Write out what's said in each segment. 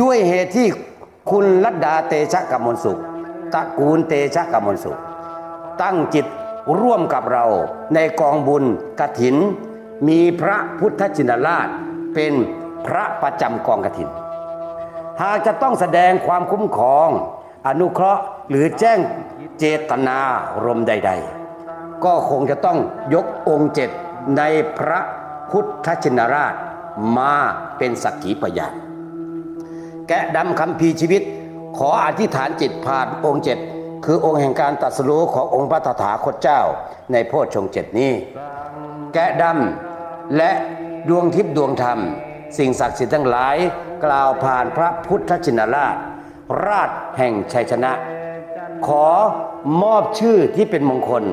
ด้วยเหตุที่คุณลัดดาเตชะกมลสุขตระกูลเตชะกมลสุข ตั้งจิตร่วมกับเราในกองบุญกถิน มีพระพุทธชินราชเป็นพระประจำกองกถิน หากจะต้องแสดงความคุ้มครอง อนุเคราะห์หรือแจ้งเจตนารมใด ๆ ก็คงจะต้องยกองค์เจ็ดในพระพุทธชินราชมาเป็นสักขีพยาน แกะดำคำพีชีวิต ขออธิษฐานจิตผ่านองค์เจ็ดคือองค์แห่งการตรัสรู้ขององค์พระตถาคตเจ้า ในโพชฌงเจ็ดนี้ แกะดำและดวงทิพย์ดวงธรรม สิ่งศักดิ์สิทธิ์ทั้งหลาย กล่าวผ่านพระพุทธชินราช ราชแห่งชัยชนะ ขอมอบชื่อที่เป็นมงคล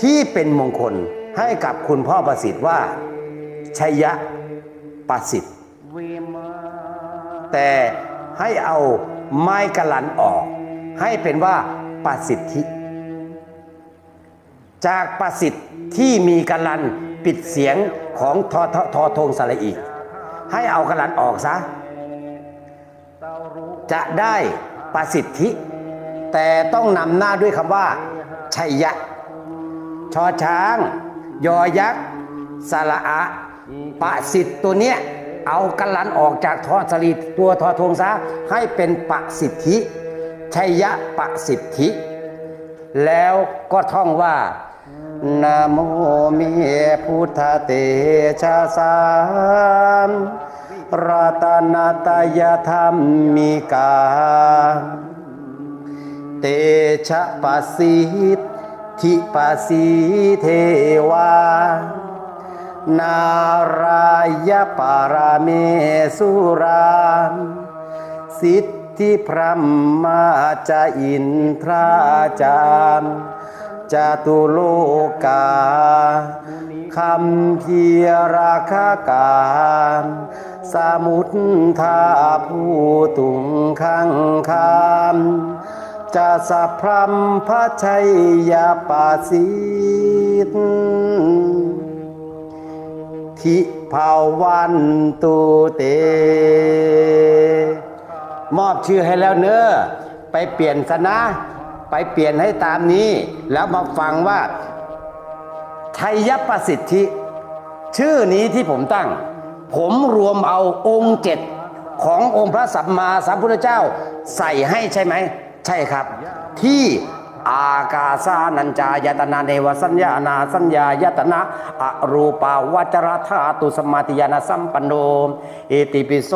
ที่เป็นมงคลให้กับคุณพ่อประสิทธิ์ว่า ชัยยะประสิทธิ์ แต่ให้เอาไม้กระลันออก ให้เป็นว่าประสิทธิ จากประสิทธิ์ที่มีกระลันปิดเสียงของทอทอทอทงสระอีกให้เอากระลันออกซะ จะได้ประสิทธิ แต่ต้องนำหน้าด้วยคำว่า ชัยยะ ชอช้าง ยอยักษ์สระอะประสิทธิ์ตัวเนี้ย เอากระลันออกจากทอสลีตัวทอทงซะให้เป็นปะสิทธิชัยยะปะสิทธิ แล้วก็ท่องว่านะโมเมพุทธเตชะสามรัตนตยธรรมมิกา เตชะปะสิทธิปะสีเทวา นารายปาราเมสุรามสิทธิพรหมาจาอินทราจามจตุโลกาคำเพียราคาการสมุทธาผู้ตุงข้างคามจะสัพพรมพระชัยยาปาสิท ทิภาวันตุเต มอบชื่อให้แล้วเนอ้อไปเปลี่ยนซะนะ ไปเปลี่ยนให้ตามนี้ แล้วมาฟังว่าชัยยประสิทธิ ชื่อนี้ที่ผมตั้ง ผมรวมเอาองค์เจ็ดขององค์พระสัมมาสัมพุทธเจ้าใส่ให้ใช่ไหม ใช่ครับ ที่ อากาสานัญจายตนาเนวสัญญานาสัญญายตนะอรูปาวัจรธาตุสมาติยานาสัมปันโนเอติปิโส